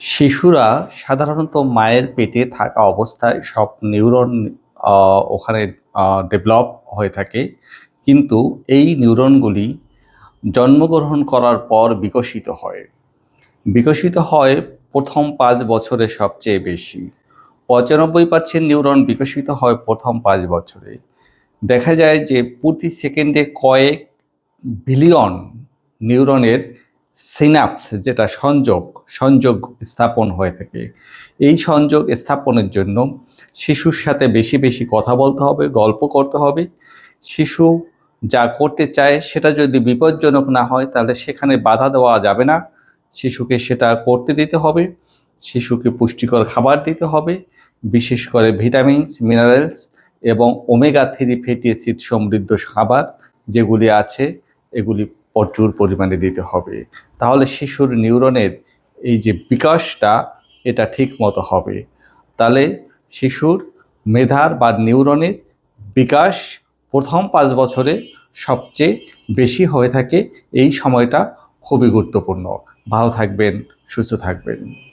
শিশুরা সাধারণত মায়ের পেটে থাকা অবস্থায় সব নিউরন ওখানে ডেভেলপ হয়ে থাকে। কিন্তু এই নিউরনগুলি জন্মগ্রহণ করার পর বিকশিত হয়। বিকশিত হয় প্রথম পাঁচ বছরে সবচেয়ে বেশি। পঁচানব্বই পার্সেন্ট নিউরন বিকশিত হয় প্রথম পাঁচ বছরে। দেখা যায় যে প্রতি সেকেন্ডে কয়েক বিলিয়ন নিউরনের সিনাপস, যেটা সংযোগ সংযোগ স্থাপন হয়ে থাকে। এই সংযোগ স্থাপনের জন্য শিশুর সাথে বেশি বেশি কথা বলতে হবে, গল্প করতে হবে। শিশু যা করতে চায় সেটা যদি বিপজ্জনক না হয়, তাহলে সেখানে বাধা দেওয়া যাবে না। শিশুকে সেটা করতে দিতে হবে, শিশুকে পুষ্টিকর খাবার দিতে হবে, বিশেষ করে ভিটামিনস, মিনারেলস এবং ওমেগা থ্রি ফ্যাটি অ্যাসিড সমৃদ্ধ খাবার যেগুলি আছে, এগুলি প্রচুর পরিমাণে দিতে হবে। তাহলে শিশুর নিউরনের এই যে বিকাশটা, এটা ঠিক মতো হবে। তাহলে শিশুর মেধার বা নিউরনের বিকাশ প্রথম পাঁচ বছরে সবচেয়ে বেশি হয়ে থাকে। এই সময়টা খুবই গুরুত্বপূর্ণ। ভালো থাকবেন, সুস্থ থাকবেন।